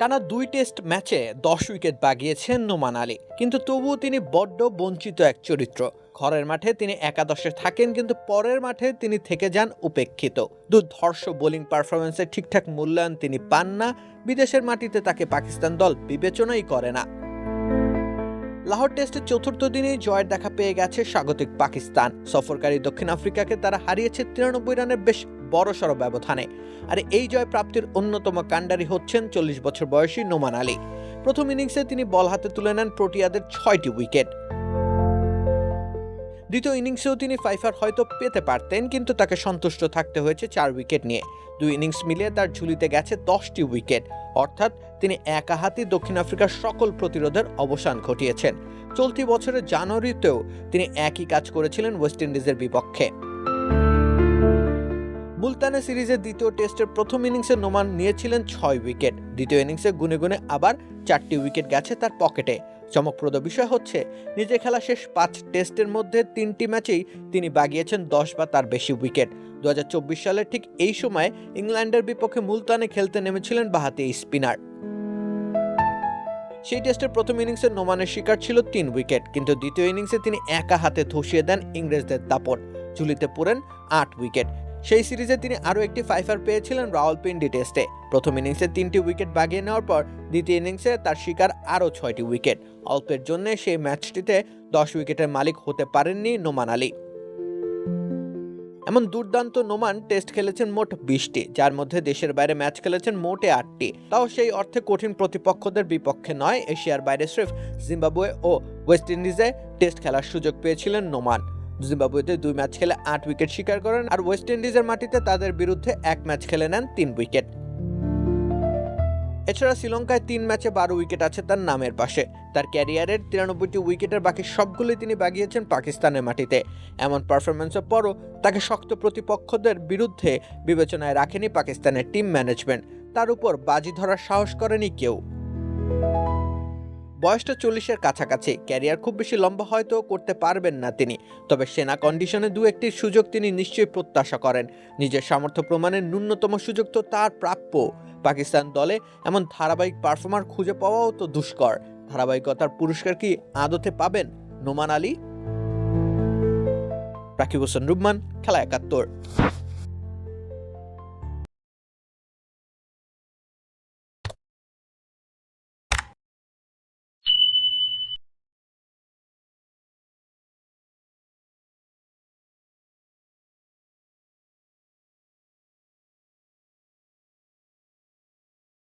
টানা দুই টেস্ট ম্যাচে দশ উইকেট বাগিয়েছেন নোমান আলী। কিন্তু তবুও তিনি বড্ড বঞ্চিত এক চরিত্র। ঘরের মাঠে তিনি একাদশে থাকেন, কিন্তু পরের মাঠে তিনি থেকে যান উপেক্ষিত। দুর্ধর্ষ বোলিং পারফরমেন্সের ঠিকঠাক মূল্যায়ন তিনি পান না, বিদেশের মাটিতে তাকে পাকিস্তান দল বিবেচনাই করে না। লাহোর টেস্টের চতুর্থ দিনেই জয়ের দেখা পেয়ে গেছে স্বাগতিক পাকিস্তান। সফরকারী দক্ষিণ আফ্রিকাকে তারা হারিয়েছে তিরানব্বই রানের বেশ বড়সড় ব্যবধানে। আর এই জয় প্রাপ্তির অন্যতম কাণ্ডারি হচ্ছেন চল্লিশ বছর বয়সী নোমান আলী। প্রথম ইনিংসে তিনি বল হাতে তুলে নেন প্রোটিয়াদের ছয়টি উইকেট। দ্বিতীয় ইনিংসেও তিনি ফাইফার হয়তো পেতে পারতেন, কিন্তু তাকে সন্তুষ্ট থাকতে হয়েছে চার উইকেট নিয়ে। দুই ইনিংস মিলিয়ে তার ঝুলিতে গেছে দশটি উইকেট। অর্থাৎ তিনি একা হাতে দক্ষিণ আফ্রিকার সকল প্রতিরোধের অবসান ঘটিয়েছেন। চলতি বছরের জানুয়ারিতেও তিনি একই কাজ করেছিলেন ওয়েস্ট ইন্ডিজের বিপক্ষে। মুলতানে সিরিজের দ্বিতীয় টেস্টের প্রথম ইনিংসে নোমান নিয়েছিলেন ছয় উইকেট। দ্বিতীয় ইনিংসে গুনে গুনে আবার চারটি উইকেট গেছে তার পকেটে। চমকপ্রদ বিষয় হচ্ছে নিজে খেলা শেষ পাঁচ টেস্টের মধ্যে তিনটি ম্যাচেই তিনি বাগিয়েছেন দশ বা তার বেশি উইকেট। দু সালের ঠিক এই সময় ইংল্যান্ডের বিপক্ষে মুলতানে খেলতে নেমেছিলেন বাহাতি স্পিনার। সেই টেস্টের প্রথম ইনিংসে নোমানের শিকার ছিল তিন উইকেট, কিন্তু দ্বিতীয় ইনিংসে তিনি একা হাতে ধসিয়ে দেন ইংরেজদের দাপট। ঝুলিতে পড়েন আট উইকেট। সেই সিরিজে তিনি আরও একটি ফাইফার পেয়েছিলেন রাওয়ালপিন্ডি টেস্টে। প্রথম ইনিংসে তিনটি উইকেট বাগিয়ে নেওয়ার পর দ্বিতীয় ইনিংসে তার শিকার আরও ছয়টি উইকেট অল্পের জন্য সেই ম্যাচটিতে দশ উইকেটের মালিক হতে পারেননি নোমান আলী। এমন দুর্দান্ত নোমান টেস্ট খেলেছেন মোট বিশটি, যার মধ্যে দেশের বাইরে ম্যাচ খেলেছেন মোটে আটটি। তাও সেই অর্থে কঠিন প্রতিপক্ষদের বিপক্ষে নয়, এশিয়ার বাইরে স্রেফ জিম্বাবুয়ে ও ওয়েস্ট ইন্ডিজে টেস্ট খেলার সুযোগ পেয়েছিলেন নোমান। জিম্বাবুয়েতে দুই ম্যাচ খেলে আট উইকেট শিকার করেন আর ওয়েস্ট ইন্ডিজের মাটিতে তাদের বিরুদ্ধে এক ম্যাচ খেলে নেন তিন উইকেট। এছাড়া শ্রীলঙ্কায় তিন ম্যাচে বারো উইকেট আছে তার নামের পাশে। তার ক্যারিয়ারের তিরানব্বইটি উইকেটের বাকি সবগুলোই তিনি বাগিয়েছেন পাকিস্তানের মাটিতে। এমন পারফরমেন্সের পরও তাকে শক্ত প্রতিপক্ষদের বিরুদ্ধে বিবেচনায় রাখেনি পাকিস্তানের টিম ম্যানেজমেন্ট তার উপর বাজি ধরার সাহস করেনি কেউ। বয়সটা চল্লিশের কাছাকাছি। ক্যারিয়ার খুব বেশি লম্বা হয়তো করতে পারবেন না তিনি। তবে সেনা কন্ডিশনে দু একটি সুযোগ তিনি নিশ্চয়ই প্রত্যাশা করেন। নিজের সামর্থ্য প্রমাণের ন্যূনতম সুযোগ তো তার প্রাপ্য। পাকিস্তান দলে এমন ধারাবাহিক পারফর্মার খুঁজে পাওয়াও তো দুষ্কর। ধারাবাহিকতার পুরস্কার কি আদতে পাবেন নোমান আলী? রাকিব হোসেন রুবমান খেলা একাত্তর।